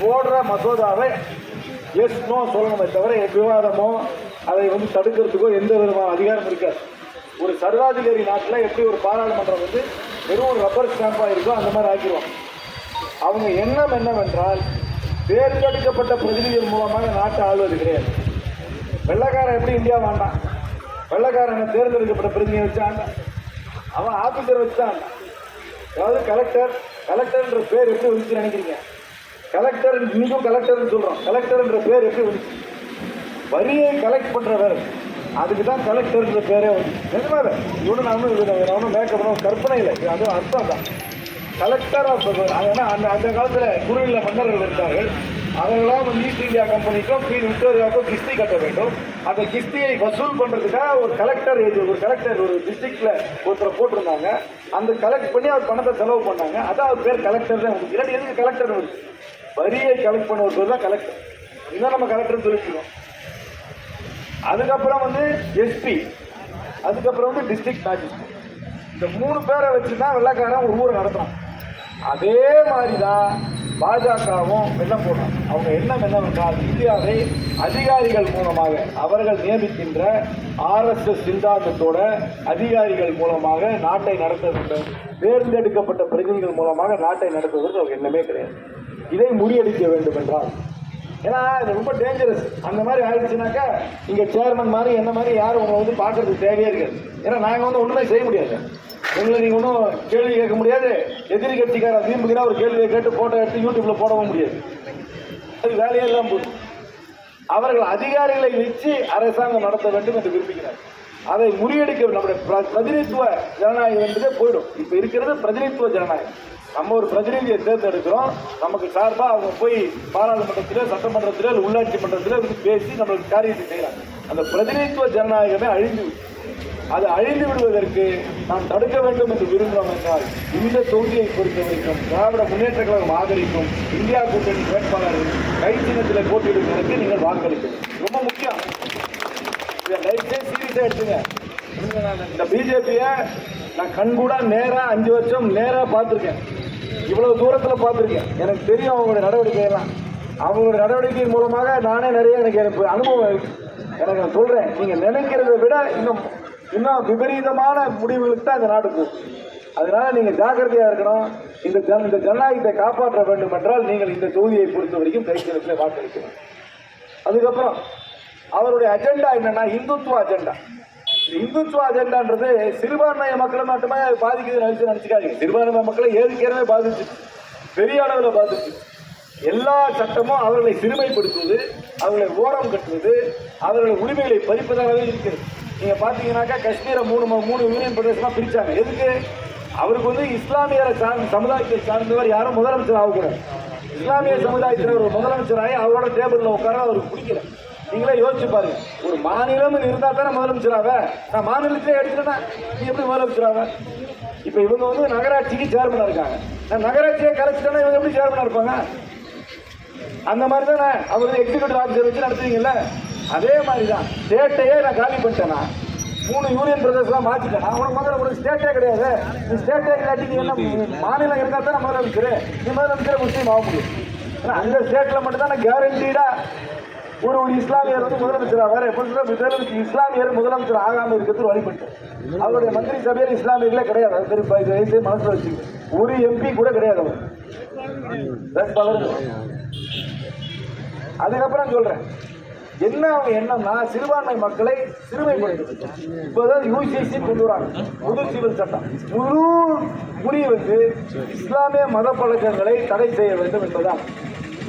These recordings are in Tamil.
போடுற மசோதாவை எஸ் நோ சொல்லணுமே தவிர விவாதமோ அதை வந்து தடுக்கிறதுக்கோ எந்த விதமான அதிகாரம் இருக்காது. ஒரு சர்வாதிகாரி நாட்டில் எப்படி ஒரு பாராளுமன்றம் வந்து வெறும் ஒரு ரப்பர் ஸ்டாம்பாக இருக்கோ அந்த மாதிரி ஆக்கிடுவோம் அவங்க எண்ணம் என்னவென்றால் தேர்ந்தெடுக்கப்பட்ட பிரதிநிதிகள் மூலமாக நாட்டை ஆள்வது கிடையாது. வெள்ளக்காரன் எப்படி இந்தியா வேண்டாம் வெள்ளக்காரனை தேர்ந்தெடுக்கப்பட்ட பிரதிநிதியை வச்சு ஆண்டான்? அவன் ஆஃபீஸர் வச்சு தான் அதாவது கலெக்டர் கலெக்டர்ன்ற பேர் எப்படி வந்துச்சு நினைக்கிறீங்க? கலெக்டர் இன்னைக்கும் கலெக்டர்னு சொல்றோம். கலெக்டர்ன்ற பேர் எப்படி வந்துச்சு வரியை கலெக்ட் பண்றவர். அதுக்கு தான் கலெக்டர்ன்ற பேரே வந்து. நிஜமாவே இவனு இது ஒன்றும் மேக்கப் கற்பனை இல்லை. அது அதுவும் அர்த்தம் தான். கலெக்டர் ஆஃப் ஏன்னா அந்த அந்த காலத்தில் குருவில மன்னர்கள் இருந்தார்கள். அவர்களாம் வந்து ஈஸ்ட் இந்தியா கம்பெனிக்கும் கீழ் விக்டோரியாவுக்கும் கிஸ்தி கட்ட வேண்டும். அந்த கிஸ்தியை வசூல் பண்ணுறதுக்காக ஒரு கலெக்டர் இது ஒரு கலெக்டர் ஒரு டிஸ்ட்ரிக்டில் ஒருத்தரை போட்டிருந்தாங்க. அந்த கலெக்ட் பண்ணி அவர் பணத்தை செலவு பண்ணாங்க. அதான் அவர் பேர் கலெக்டர் தான். வந்து இல்லாட்டி எதுக்கு கலெக்டர் வருது. வரியை கலெக்ட் பண்ண ஒரு தான் கலெக்டர் இதுதான் நம்ம கலெக்டர்னு சொல்லிக்கிறோம் அதுக்கப்புறம் வந்து எஸ்பி அதுக்கப்புறம் வந்து டிஸ்ட்ரிக்ட் மேஜிஸ்ட்ரேட் இந்த மூணு பேரை வச்சு தான் வெள்ளக்காரன் ஒரு ஊரை நடத்துறான். அதே மாதிரி தான் பாஜகவும் வெள்ளம் போடுறாங்க அவங்க எண்ணம் என்னவென்றால் இந்தியாவை அதிகாரிகள் மூலமாக அவர்கள் நியமிக்கின்ற ஆர்எஸ்எஸ் சித்தாந்தத்தோட அதிகாரிகள் மூலமாக நாட்டை நடத்த வேண்டும். தேர்ந்தெடுக்கப்பட்ட பிரதிநிதிகள் மூலமாக நாட்டை நடத்துவதற்கு அவங்க எண்ணமே கிடையாது. இதை முறியடிக்க வேண்டும் என்றால் ஏன்னா இது ரொம்ப டேஞ்சரஸ் அந்த மாதிரி ஆயிடுச்சுனாக்கா இங்க சேர்மன் மாதிரி என்ன மாதிரி யாரும் உங்களை வந்து பார்க்கறதுக்கு தேவையாக இருக்காது. ஏன்னா நாங்கள் வந்து ஒன்றுமே செய்ய முடியாது. உங்களை நீங்கள் ஒன்றும் கேள்வி கேட்க முடியாது. எதிரி கட்சிக்கார தீம்புகிற ஒரு கேள்வியை கேட்டு போட்டோ எடுத்து யூடியூப்ல போடவும் முடியாது. அது வேலையே இல்லாமல் அவர்கள் அதிகாரிகளை வச்சு அரசாங்கம் நடத்த வேண்டும் என்று விரும்புகிறார். அதை முறியடிக்க நம்முடைய பிர- பிரதிநிதித்துவ ஜனநாயகம் என்பதே போயிடும். இப்ப இருக்கிறது பிரதிநிதித்துவ ஜனநாயகம். நம்ம ஒரு பிரதிநிதியை தேர்ந்தெடுக்கிறோம். நமக்கு சார்பாக அவங்க போய் பாராளுமன்றத்திலே சட்டமன்றத்திலே உள்ளாட்சி மன்றத்திலே வந்து பேசி நம்மளுக்கு காரியத்தை செய்கிறாங்க அந்த பிரதிநிதித்துவ ஜனநாயகமே அழிந்து அது அழிந்து விடுவதற்கு நாம் தடுக்க வேண்டும் என்று விரும்புகிறோம் என்றால் இந்த தொகுதியை பொறுத்த வரைக்கும் திராவிட முன்னேற்ற கழகம் ஆதரிக்கும் இந்தியா கூட்டணி வேட்பாளர்கள் கை சின்னத்தில் போட்டியிடுவதற்கு நீங்கள் வாக்களிக்கணும். ரொம்ப முக்கியம். இதை லைஃபே சீரியஸாக எடுத்துங்க. இந்த பிஜேபியை நான் கண்கூடா நேரா அஞ்சு வருஷம் நேரா பார்த்துருக்கேன். இவ்வளவு தூரத்துல பார்த்துருக்கேன். எனக்கு தெரியும் அவங்களுடைய நடவடிக்கை எல்லாம். அவங்களுடைய நடவடிக்கையின் மூலமாக நானே நிறைய எனக்கு எனக்கு அனுபவம் எனக்கு நான் சொல்றேன். நீங்க நினைக்கிறத விட இன்னும் இன்னும் விபரீதமான முடிவுகளுக்கு தான் இந்த நாடு போகும் அதனால நீங்கள் ஜாக்கிரதையாக இருக்கணும். இந்த ஜன இந்த ஜனநாயகத்தை காப்பாற்ற வேண்டும் என்றால் நீங்கள் இந்த தொகுதியை பொறுத்த வரைக்கும் கைத்தலத்தில் வாக்களிக்கணும். அதுக்கப்புறம் அவருடைய அஜெண்டா என்னன்னா இந்துத்துவ அஜெண்டா இந்துத்துவ அஜெண்டான்றது சிறுபான்மைய மக்களை மட்டுமே பாதிக்குதுன்னு நினைச்சு நினைச்சுக்காதீங்க. சிறுபான்மை மக்களை ஏற்கனவே பாதிச்சு பெரிய அளவில் பாதிச்சு. எல்லா சட்டமும் அவர்களை சிறுமைப்படுத்துவது அவர்களை ஓரம் கட்டுவது அவர்களை உரிமைகளை பறிப்பதாகவே இருக்குது நீங்க பாத்தீங்கன்னாக்கா காஷ்மீரை மூணு மூணு யூனியன் பிரதேசமா பிரிச்சாங்க. எதுக்கு? அவருக்கு வந்து இஸ்லாமியரை சார்ந்த சமுதாயத்தை சார்ந்தவர் யாரும் முதலமைச்சர் ஆகக்கூடாது. இஸ்லாமிய சமுதாயத்தினர் ஒரு முதலமைச்சராகி அவரோட டேபிளில் உட்கார அவருக்கு பிடிக்கல. நீங்களே யோசிச்சு பாருங்க. ஒரு மாநிலம் இருந்தா தானே முதலமைச்சராவ? நான் மாநிலத்திலே எடுத்துட்டேன் நீ எப்படி முதலமைச்சராவ? இப்ப இவங்க வந்து நகராட்சிக்கு சேர்மனா இருக்காங்க. நான் நகராட்சியை கலைச்சிட்டேன்னா இவங்க எப்படி சேர்மனா இருப்பாங்க? அந்த மாதிரி தானே அவர் எக்ஸிக்யூட்டிவ் ஆஃபீஸர் வச்சு நடத்துவீங்கல்ல? அதே மாதிரி தான் ஸ்டேட்டையே நான் காலி பண்ணிட்டேன்னா மூணு யூனியன் பிரதேசலாம் மாற்றிட்டேன் உனக்கு முதல்ல உங்களுக்கு ஸ்டேட்டே கிடையாது. நீ ஸ்டேட்டே இல்லாட்டி நீ என்ன மாநிலம் இருந்தால் தானே முதலமைச்சர். நீ முதலமைச்சர் முஸ்லீம் ஆக முடியும். ஆனால் அந்த ஸ்டேட்டில் மட்டும் தான் கேரண்டீடாக ஒரு ஒரு இஸ்லாமியர் வந்து முதலமைச்சர்? ஆவார் எப்படி சொல்ல முதலமைச்சர் இஸ்லாமியர் முதலமைச்சர் ஆகாமல் இருக்கிறது வழிபட்டு. அவருடைய மந்திரி சபையில் இஸ்லாமியர்களே கிடையாது. அது தெரியும் இது வயசு மனசில் வச்சு. ஒரு எம்பி கூட கிடையாது அவர். அதுக்கப்புறம் சொல்றேன். என்ன அவங்க என்னன்னா சிறுபான்மை மக்களை சிறுமைப்படுத்துறது. இப்போதான் யூசிசி கொண்டு வராங்க. முழு சிவில் சட்டம். முழு முடிவு வந்து இஸ்லாமிய மத பழக்கங்களை தடை செய்ய வேண்டும் என்பதுதான்.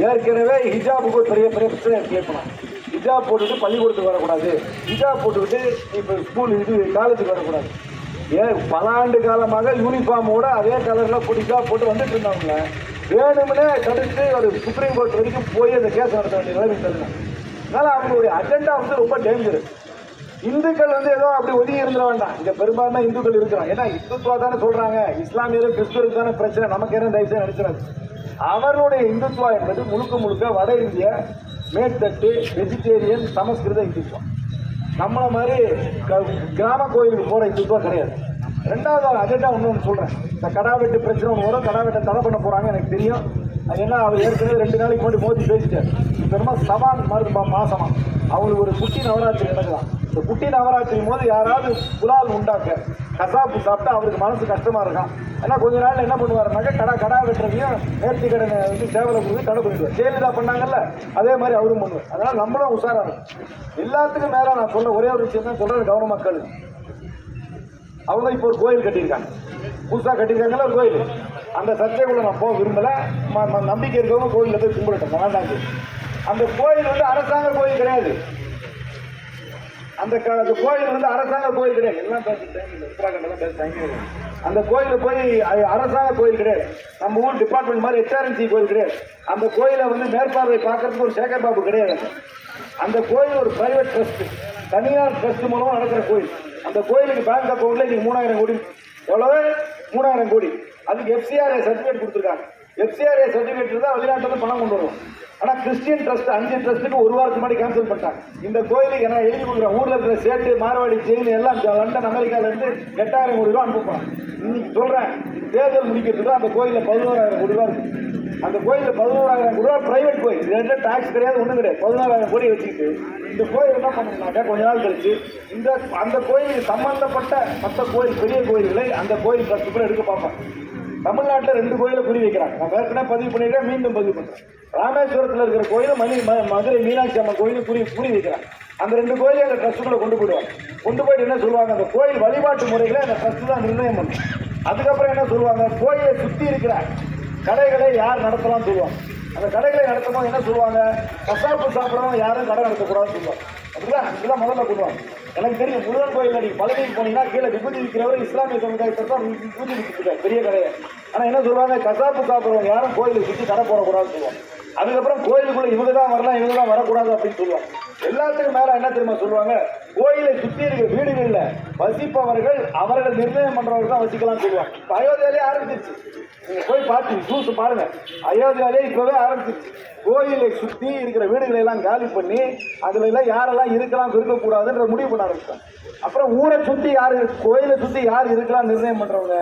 ஏற்கனவே ஹிஜாபுக்கு ஒரு பெரிய பெரிய பிரச்சனை கேட்கலாம். ஹிஜாப் போட்டுட்டு பள்ளிக்கூடத்துக்கு வரக்கூடாது. ஹிஜாப் போட்டுக்கிட்டு இப்போ ஸ்கூல் இது காலேஜுக்கு வரக்கூடாது. ஏன் பல ஆண்டு காலமாக யூனிஃபார்மோட அதே கலரில் போட்டு போட்டு வந்துட்டு இருந்தாங்க வேணும்னே தடுத்து ஒரு சுப்ரீம் கோர்ட் வரைக்கும் போய் அந்த கேஸ் நடத்த வேண்டிய நிலைமை தருங்க அதனால் அவங்களுடைய அஜெண்டா வந்து ரொம்ப டேஞ்சர் இந்துக்கள் வந்து ஏதோ அப்படி ஒதுங்கி இருந்துட வேண்டாம். இங்கே பெரும்பான்மை இந்துக்கள் இருக்கிறாங்க. ஏன்னா இந்துத்துவா தானே சொல்கிறாங்க இஸ்லாமியரும் கிறிஸ்துவருக்கு தானே பிரச்சனை. நமக்கு என்ன தயவுசெய்து நினைச்சிடாது அவருடைய இந்துத்துவா என்பது முழுக்க முழுக்க வட இந்திய மேற்தட்டு வெஜிடேரியன் சமஸ்கிருத இந்துத்துவம். நம்மளை மாதிரி க- கிராம கோயிலுக்கு போகிற இந்துத்துவம் கிடையாது. ரெண்டாவது அஜெண்டா ஒன்று சொல்கிறேன் இந்த கடா வெட்டு பிரச்சனை ஒன்று வரும் கடா வெட்டை தடை பண்ண போகிறாங்க எனக்கு தெரியும். அது என்ன அவர் ஏற்கனவே ரெண்டு நாளைக்கு முன்னாடி மோதி பேசிட்டார். பெருமா சவான் மருந்து மாசமா அவங்களுக்கு ஒரு குட்டி நவராத்திரி நடக்கலாம் இந்த குட்டி நவராத்திரி போது யாராவது குலால் உண்டாக்க கசாப்பு சாப்பிட்டா அவருக்கு மனசு கஷ்டமாக இருக்கும். ஏன்னா கொஞ்ச நாள் என்ன பண்ணுவாருனாக்க கடா கடா வெட்டுறதையும் நேர்த்தி கடனை வந்து சேவலை கொடுத்து கடை பண்ணிடுவார். ஜெயலலிதா பண்ணாங்கல்ல அதே மாதிரி அவரும் பண்ணுவார். அதனால் நம்மளும் உஷாராக இருக்கும். எல்லாத்துக்கும் மேலே நான் சொல்ற ஒரே ஒரு விஷயம் தான் சொல்றது கவன மக்கள். அவங்க இப்போ ஒரு கோயில் கட்டியிருக்காங்க. புதுசாக கட்டியிருக்காங்கல்ல ஒரு கோயில். அந்த சர்ச்சைக்குள்ள நான் போக விரும்பலை. ம- நம்பிக்கை இருக்கவங்க கோயிலில் போய் கும்பிடட்டும். வேண்டாங்க அந்த கோயில் வந்து அரசாங்க கோயில் கிடையாது. அந்த க- அந்த கோயில் வந்து அரசாங்க கோயில் கிடையாது. எல்லாம் பேசிட்டேன் உத்தராகண்ட்லாம் பேசுறாங்க அந்த கோயிலில் போய் அரசாங்க கோயில் கிடையாது. நம்ம ஊர் டிபார்ட்மெண்ட் மாதிரி ஹெச்ஆர்என்சி கோயில் கிடையாது. அந்த கோயிலை வந்து மேற்பார்வை பார்க்கறதுக்கு ஒரு சேகர் பாபு கிடையாது. அந்த கோயில் ஒரு பிரைவேட் ட்ரஸ்ட் தனியார் ட்ரஸ்ட் மூலமா நடக்கிற கோயில். அந்த கோயிலுக்கு பேங்க் அக்கௌண்ட்ல இன்னைக்கு மூணாயிரம் கோடி. எவ்வளவு? மூணாயிரம் கோடி. அதுக்கு எஃப்சிஆர்ஏ சர்டிஃபிகேட் கொடுத்துருக்காங்க. எஃப்சிஆர்ஏ சர்டிஃபிகேட் தான் வெளிநாட்டுல பணம் கொண்டு வரும் ஆனா கிறிஸ்டியன் ட்ரஸ்ட் அஞ்சு ட்ரஸ்ட்டுக்கு ஒரு வாரத்துக்கு முன்னாடி கேன்சல் பண்ணிட்டாங்க. இந்த கோயிலுக்கு நான் எழுதி கொடுக்குறேன் ஊர்ல இருக்கிற சேட்டு மார்வாடி செயின் எல்லாம் இந்த லண்டன் அமெரிக்கால இருந்து எட்டாயிரம் கோடி ரூபா அனுப்புவாங்க. இன்னைக்கு சொல்றேன் தேர்தல் முடிக்கிறதுக்கு அந்த கோயிலில் பதினோராயிரம் கோடி ரூபா இருக்கு. அந்த கோயிலில் பதினோராயிரம் கோடி ரூபா பிரைவேட் கோயில். இது டாக்ஸ் கிடையாது ஒன்றும் கிடையாது. பதினோராயிரம் கோடி வச்சுக்கிட்டு இந்த கோயில் என்ன பண்ணணும்னாக்கா கொஞ்ச நாள் கழிச்சு இந்த அந்த கோயிலுக்கு சம்பந்தப்பட்ட மற்ற கோயில் பெரிய கோயில்களை அந்த கோயில் ட்ரஸ்ட்டுக்குள்ள எடுக்க பார்ப்பாங்க. தமிழ்நாட்டில் ரெண்டு கோயிலை குறி வைக்கிறாங்க. நான் ஏற்கனவே பதிவு பண்ணிருக்கேன் மீண்டும் பதிவு பண்ணுறேன் ராமேஸ்வரத்தில் இருக்கிற கோயிலும் மணி ம- மதுரை மீனாட்சி அம்மன் கோயிலும் குறி குறி வைக்கிறாங்க. அந்த ரெண்டு கோயிலையும் அந்த ட்ரஸ்ட்டுக்குள்ளே கொண்டு போயிடுவாங்க. கொண்டு போயிட்டு என்ன சொல்லுவாங்க? அந்த கோயில் வழிபாட்டு முறைகளை அந்த ட்ரஸ்ட்டு தான் நிர்ணயம் பண்ணும். அதுக்கப்புறம் என்ன சொல்லுவாங்க? கோயிலை சுற்றி இருக்கிற கடைகளை யார் நடத்தலாம்னு சொல்லுவாங்க? அந்த கடைகளை நடத்தும் என்ன சொல்லுவாங்க? கசாப்பு சாப்பிடறவங்க யாரும் கடை நடத்தக்கூடாதுன்னு சொல்லுவாங்க. அப்படிதான் இதுதான் முதல்ல பண்ணுவாங்க எனக்கு தெரியும் முருகன் கோயிலில் நீங்கள் பழனிக்கு போனீங்கன்னா கீழே விபூதி விற்கிறவர் இஸ்லாமிய சமுதாயத்தை தான் விபூதி விற்கிறார் பெரிய கடையை. ஆனால் என்ன சொல்லுவாங்க? கசாப்பு சாப்பிட்றவங்க யாரும் கோயிலை சுற்றி கடை போடக்கூடாதுன்னு சொல்லுவாங்க. அதுக்கப்புறம் கோயிலுக்குள்ளே இவங்க தான் வரலாம் இவங்க தான் வரக்கூடாது அப்படின்னு சொல்லுவாங்க. எல்லாத்துக்கும் மேலே என்ன தெரியுமா சொல்லுவாங்க? கோயிலை சுற்றி இருக்கிற வீடுகள்ல வசிப்பவர்கள் அவர்கள் நிர்ணயம் பண்றவர்கள் தான் வசிக்கலாம் சொல்லுவாங்க. அயோத்தியாலே ஆரம்பிச்சிருச்சு. நீங்க போய் பார்த்து ஜூஸ் பாருங்க. அயோத்தியாலே இப்பவே ஆரம்பிச்சிருச்சு. கோயிலை சுத்தி இருக்கிற வீடுகளை எல்லாம் காலி பண்ணி அதுல எல்லாம் யாரெல்லாம் இருக்கலாம் இருக்கக்கூடாதுன்ற முடிவு பண்ண ஆரம்பிச்சாங்க அப்புறம் ஊரை சுத்தி யார் கோயிலை சுத்தி யார் இருக்கலாம் நிர்ணயம் பண்றவங்க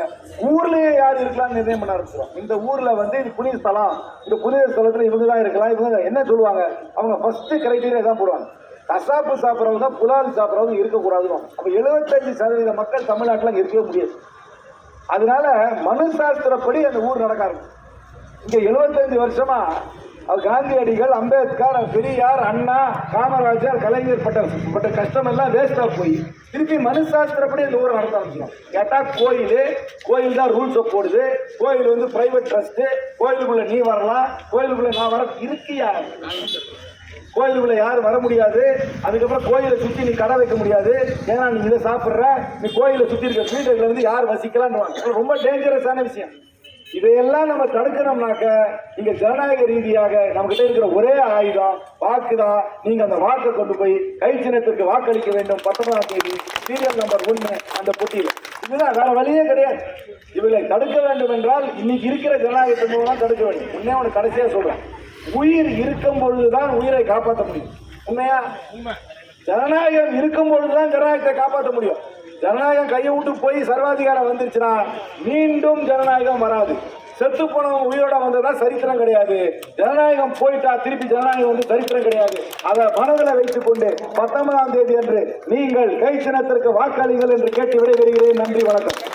ஊர்லயே யார் இருக்கலாம் நிர்ணயம் பண்ண ஆரம்பிச்சிடும் இந்த ஊர்ல வந்து இது புனித ஸ்தலம். இந்த புனித ஸ்தலத்துல இவங்க தான் இருக்கலாம். இவங்க என்ன சொல்லுவாங்க? அவங்க ஃபர்ஸ்ட் கிரைட்டீரியா தான் போடுவாங்க. கசாப்பு சாப்பிட்றவங்க தான் புலால் சாப்பிட்றவங்க இருக்கக்கூடாதுன்னு அப்போ எழுபத்தஞ்சு சதவீத மக்கள் தமிழ்நாட்டில் இருக்கவே முடியாது. அதனால மனு சாஸ்திரப்படி அந்த ஊர் நடக்க ஆரம்பிச்சு. இங்கே 75 வருஷமா அவர் காந்தியடிகள் அம்பேத்கர் பெரியார் அண்ணா காமராஜர் கலைஞர் பட்ட பட்ட கஷ்டம் எல்லாம் போய் திருப்பி மனுசாஸ்திரப்படி அந்த இந்த ஊரை நடத்த ஆரம்பிச்சிடும் கேட்டால் கோயில் கோயில் தான் ரூல்ஸை போடுது கோயில் வந்து பிரைவேட் ட்ரஸ்ட்டு கோயிலுக்குள்ளே நீ வரலாம் கோயிலுக்குள்ளே நான் வர இருக்கியா கோயிலுக்குள்ள யாரும் வர முடியாது. அதுக்கப்புறம் கோயிலை சுத்தி நீ கடை வைக்க முடியாது. ஏன்னா நீ இதை சாப்பிட்ற நீ கோயிலை சுத்தி இருக்க வீடுகளை வந்து யார் வசிக்கலாம்னு ரொம்ப டேஞ்சரஸான விஷயம். இதையெல்லாம் நம்ம தடுக்கணும்னாக்க இங்க ஜனநாயக ரீதியாக நம்ம கிட்ட இருக்கிற ஒரே ஆயுதம் வாக்கு தான் நீங்க அந்த வாக்கை கொண்டு போய் கை சின்னத்திற்கு வாக்களிக்க வேண்டும். பத்தொன்பதாம் தேதி சீரியல் நம்பர் ஒன்று அந்த பொட்டியில். இதுதான் வேற வழியே கிடையாது. இவர்களை தடுக்க வேண்டும் என்றால் இன்னைக்கு இருக்கிற ஜனநாயகத்தின் மூலம் தடுக்க வேண்டும். உன்னே உனக்கு கடைசியா சொல்றேன். உயிர் இருக்கும் பொழுதுதான் உயிரை காப்பாற்ற முடியும். உண்மையா? ஜனநாயகம் இருக்கும் பொழுதுதான் ஜனநாயகத்தை காப்பாற்ற முடியும். ஜனநாயகம் கையை விட்டு போய் சர்வாதிகாரம் வந்துருச்சுன்னா மீண்டும் ஜனநாயகம் வராது. செத்து போனவங்க உயிரோட வந்ததா சரித்திரம் கிடையாது. ஜனநாயகம் போயிட்டா திருப்பி ஜனநாயகம் வந்து சரித்திரம் கிடையாது. அதை மனதில் வைத்துக் கொண்டு பத்தொன்பதாம் தேதி அன்று நீங்கள் கை சின்னத்திற்கு வாக்களிங்கள் என்று கேட்டு விடைபெறுகிறேன். நன்றி வணக்கம்.